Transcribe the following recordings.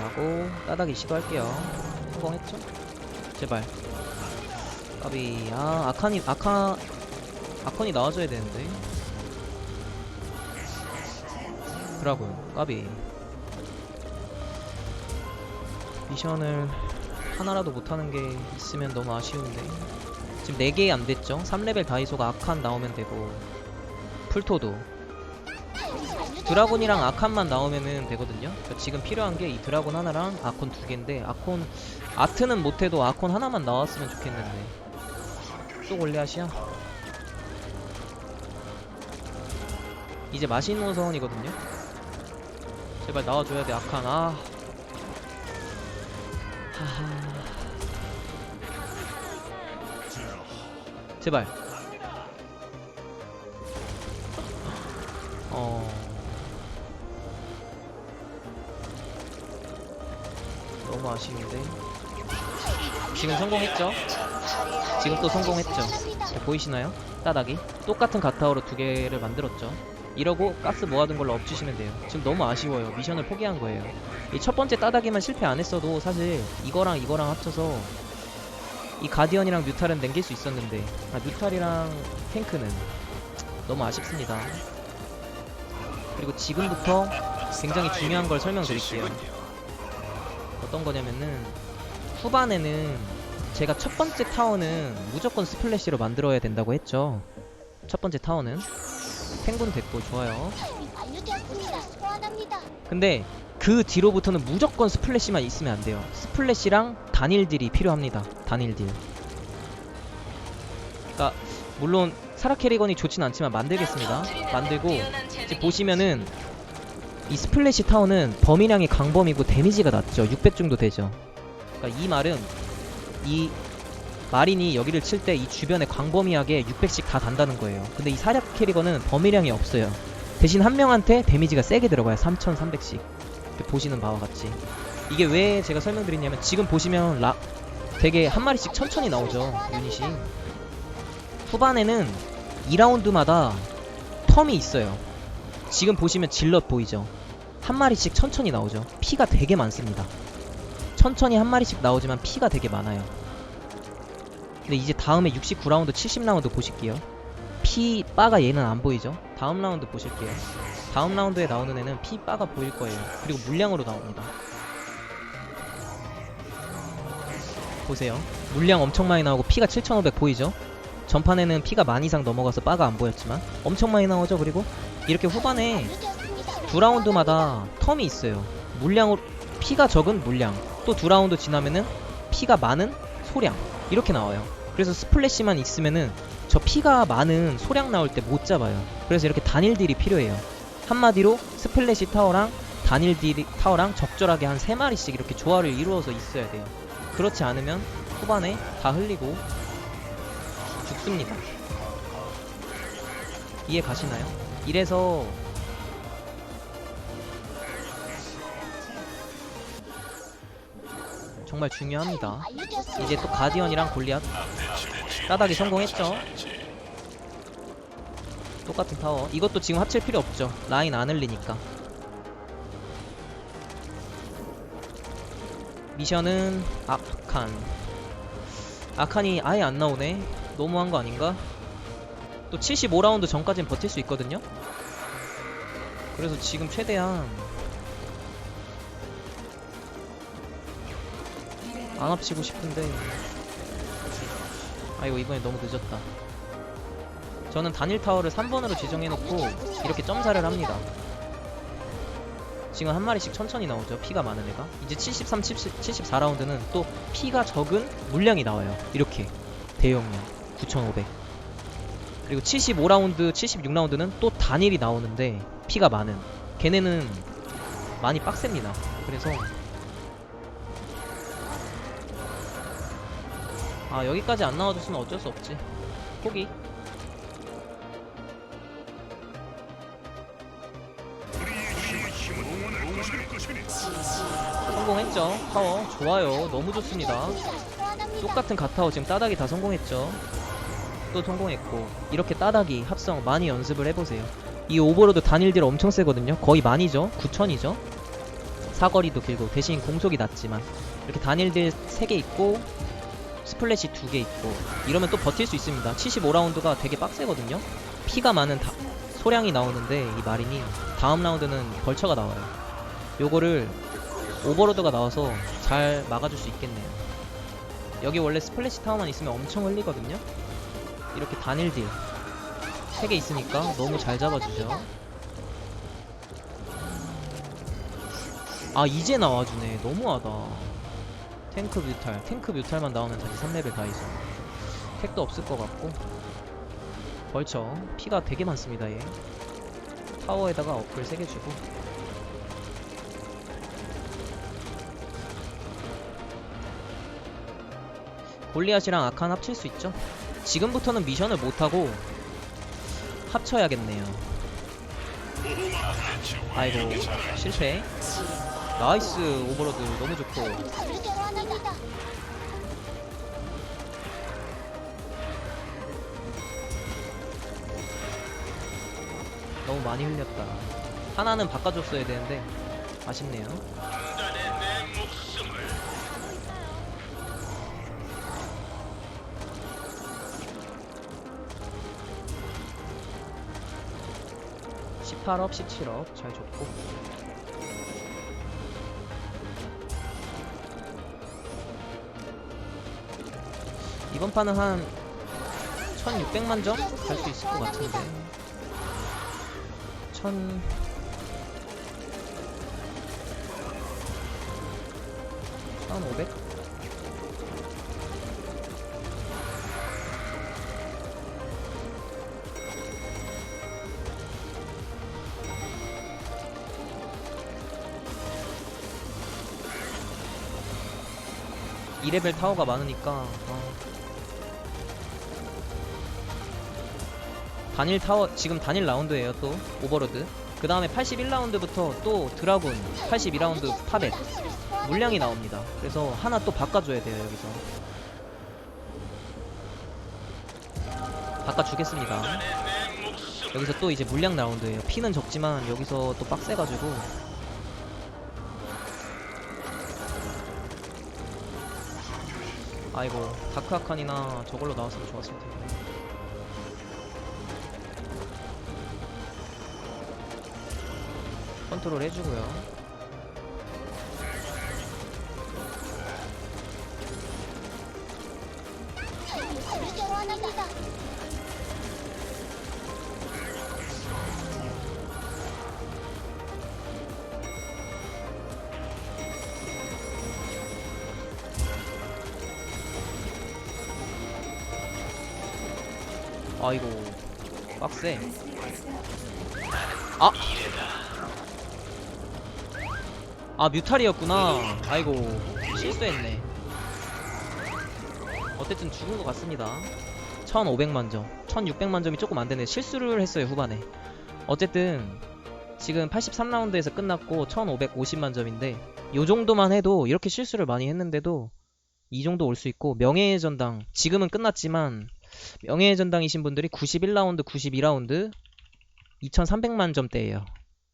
가고 따닥이 시도할게요. 성공했죠? 제발. 까비 아 아칸이 아카 아컨이 나와줘야 되는데. 드라군 까비. 미션을 하나라도 못하는 게 있으면 너무 아쉬운데. 지금 4개 안 됐죠? 3레벨 다이소가 아칸 나오면 되고 풀토도 드라곤이랑 아칸만 나오면은 되거든요. 그러니까 지금 필요한 게 이 드라곤 하나랑 아콘 두 개인데 아콘 아트는 못해도 아콘 하나만 나왔으면 좋겠는데 또 골리앗이야? 이제 맛있는 선이거든요. 제발 나와줘야 돼 아칸 아. 하하. 제발. 어. 너무 아쉬운데. 지금 성공했죠? 지금 또 성공했죠? 자, 보이시나요? 따닥이 똑같은 가타오로 두 개를 만들었죠. 이러고 가스 모아둔 걸로 엎주시면 돼요. 지금 너무 아쉬워요. 미션을 포기한 거예요. 이 첫 번째 따닥이만 실패 안 했어도 사실 이거랑 이거랑 합쳐서 이 가디언이랑 뮤탈은 남길 수 있었는데 아, 뮤탈이랑 탱크는 너무 아쉽습니다. 그리고 지금부터 굉장히 중요한 걸 설명드릴게요. 어떤 거냐면은 후반에는 제가 첫 번째 타워는 무조건 스플래시로 만들어야 된다고 했죠. 첫 번째 타워는 탱군 됐고 좋아요. 근데 그 뒤로부터는 무조건 스플래시만 있으면 안 돼요. 스플래시랑 단일딜이 필요합니다. 단일딜. 그러니까 물론 사라 캐리건이 좋진 않지만 만들겠습니다. 만들고 이제 보시면은 이 스플래시 타워는 범위량이 강범이고 데미지가 낮죠. 600 정도 되죠. 그러니까 이 말은 이 마린이 여기를 칠 때 이 주변에 광범위하게 600씩 다 단다는 거예요. 근데 이 사라 캐리건은 범위량이 없어요. 대신 한 명한테 데미지가 세게 들어가요. 3300씩. 이렇게 보시는 바와 같이. 이게 왜 제가 설명드리냐면 지금 보시면 라 되게 한 마리씩 천천히 나오죠. 유닛이. 후반에는 2라운드마다 텀이 있어요. 지금 보시면 질럿 보이죠? 한 마리씩 천천히 나오죠. 피가 되게 많습니다. 천천히 한 마리씩 나오지만 피가 되게 많아요. 근데 이제 다음에 69라운드, 70라운드 보실게요. 피 바가 얘는 안 보이죠? 다음 라운드 보실게요. 다음 라운드에 나오는 애는 피 바가 보일 거예요. 그리고 물량으로 나옵니다. 보세요. 물량 엄청 많이 나오고 피가 7,500 보이죠? 전판에는 피가 만 이상 넘어가서 바가 안 보였지만 엄청 많이 나오죠. 그리고 이렇게 후반에. 두 라운드마다 텀이 있어요. 물량으로 피가 적은 물량, 또 두 라운드 지나면은 피가 많은 소량 이렇게 나와요. 그래서 스플래시만 있으면은 저 피가 많은 소량 나올 때 못 잡아요. 그래서 이렇게 단일 딜이 필요해요. 한마디로 스플래시 타워랑 단일 딜 타워랑 적절하게 한세 마리씩 이렇게 조화를 이루어서 있어야 돼요. 그렇지 않으면 후반에 다 흘리고 죽습니다. 이해 가시나요? 이래서 정말 중요합니다. 이제 또 가디언이랑 골리앗 따닥이 성공했죠. 똑같은 타워. 이것도 지금 합칠 필요 없죠. 라인 안 흘리니까. 미션은 아칸. 아칸이 아예 안 나오네. 너무한 거 아닌가? 또 75라운드 전까지는 버틸 수 있거든요. 그래서 지금 최대한 안 합치고 싶은데. 아이고 이번에 너무 늦었다. 저는 단일 타워를 3번으로 지정해놓고 이렇게 점사를 합니다. 지금 한 마리씩 천천히 나오죠 피가 많은 애가. 이제 73, 70, 74라운드는 또 피가 적은 물량이 나와요 이렇게. 대용량 9500 그리고 75라운드, 76라운드는 또 단일이 나오는데 피가 많은. 걔네는 많이 빡셉니다. 그래서 아 여기까지 안 나와줬으면 어쩔 수 없지. 포기. 성공했죠. 타워. 좋아요. 너무 좋습니다. 똑같은 가타워 지금 따닥이 다 성공했죠 또 성공했고 이렇게 따닥이 합성 많이 연습을 해보세요. 이 오버로드 단일딜 엄청 세거든요. 거의 만이죠? 9천이죠? 사거리도 길고 대신 공속이 낮지만 이렇게 단일들 3개 있고 스플래시 2개 있고 이러면 또 버틸 수 있습니다. 75라운드가 되게 빡세거든요. 피가 많은 다- 소량이 나오는데 이 마린이 다음 라운드는 벌처가 나와요. 요거를 오버로드가 나와서 잘 막아줄 수 있겠네요. 여기 원래 스플래시 타워만 있으면 엄청 흘리거든요 이렇게 단일 딜. 3개 있으니까 너무 잘 잡아주죠. 아 이제 나와주네. 너무하다. 탱크 뮤탈. 탱크 뮤탈만 나오면 다시 3레벨 다이소 택도 없을 것 같고. 벌쳐. 피가 되게 많습니다 얘. 타워에다가 업글 3개 주고. 골리앗이랑 아칸 합칠 수 있죠 지금부터는 미션을 못하고 합쳐야겠네요. 아이고 실패. 나이스 오버로드 너무 좋고. 너무 많이 흘렸다. 하나는 바꿔줬어야 되는데 아쉽네요 (18업) (17업) 잘 줬고. 이번 판은 한 1600만 점? 갈 수 있을 것 같은데. 1000 1500? 이레벨 타워가 많으니까 아. 단일 타워 지금 단일 라운드예요 또 오버로드. 그 다음에 81라운드부터 또 드라군 82라운드 파벳 물량이 나옵니다. 그래서 하나 또 바꿔줘야 돼요 여기서. 바꿔주겠습니다. 여기서 또 이제 물량 라운드예요. 피는 적지만 여기서 또 빡세가지고 아이고 다크 아칸이나 저걸로 나왔으면 좋았을 텐데 컨트롤 해주고요. 저를 교환합니다. 아이고 빡세. 아. 아 뮤탈이었구나. 아이고 실수했네. 어쨌든 죽은 것 같습니다. 1500만 점. 1600만 점이 조금 안 되네. 실수를 했어요 후반에. 어쨌든 지금 83라운드에서 끝났고 1550만 점인데 요 정도만 해도 이렇게 실수를 많이 했는데도 이 정도 올 수 있고 명예의 전당 지금은 끝났지만 명예의 전당이신 분들이 91라운드, 92라운드 2300만 점대예요.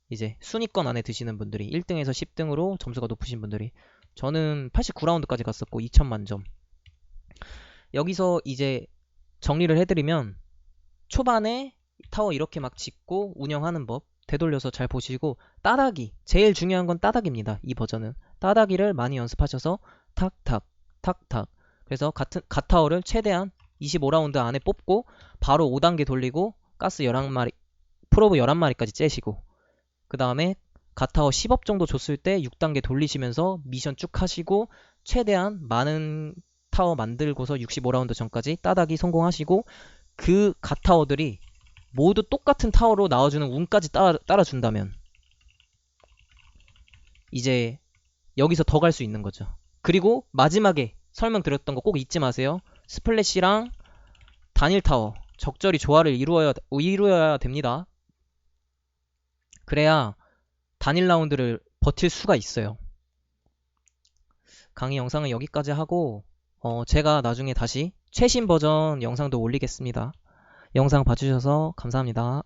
이제 순위권 안에 드시는 분들이 1등에서 10등으로 점수가 높으신 분들이 저는 89라운드까지 갔었고 2000만 점. 여기서 이제 정리를 해드리면 초반에 타워 이렇게 막 짓고 운영하는 법 되돌려서 잘 보시고 따다기 제일 중요한 건 따다기입니다. 이 버전은 따다기를 많이 연습하셔서 탁탁 탁탁 그래서 같은 갓타워를 최대한 25라운드 안에 뽑고 바로 5단계 돌리고 가스 11마리 프로브 11마리까지 째시고 그 다음에 갓타워 10업 정도 줬을 때 6단계 돌리시면서 미션 쭉 하시고 최대한 많은 타워 만들고서 65라운드 전까지 따닥이 성공하시고 그 갓타워들이 모두 똑같은 타워로 나와주는 운까지 따라, 따라준다면 이제 여기서 더 갈 수 있는 거죠. 그리고 마지막에 설명드렸던 거 꼭 잊지 마세요. 스플래시랑 단일 타워 적절히 조화를 이루어야, 이루어야 됩니다. 그래야 단일 라운드를 버틸 수가 있어요. 강의 영상은 여기까지 하고 어, 제가 나중에 다시 최신 버전 영상도 올리겠습니다. 영상 봐주셔서 감사합니다.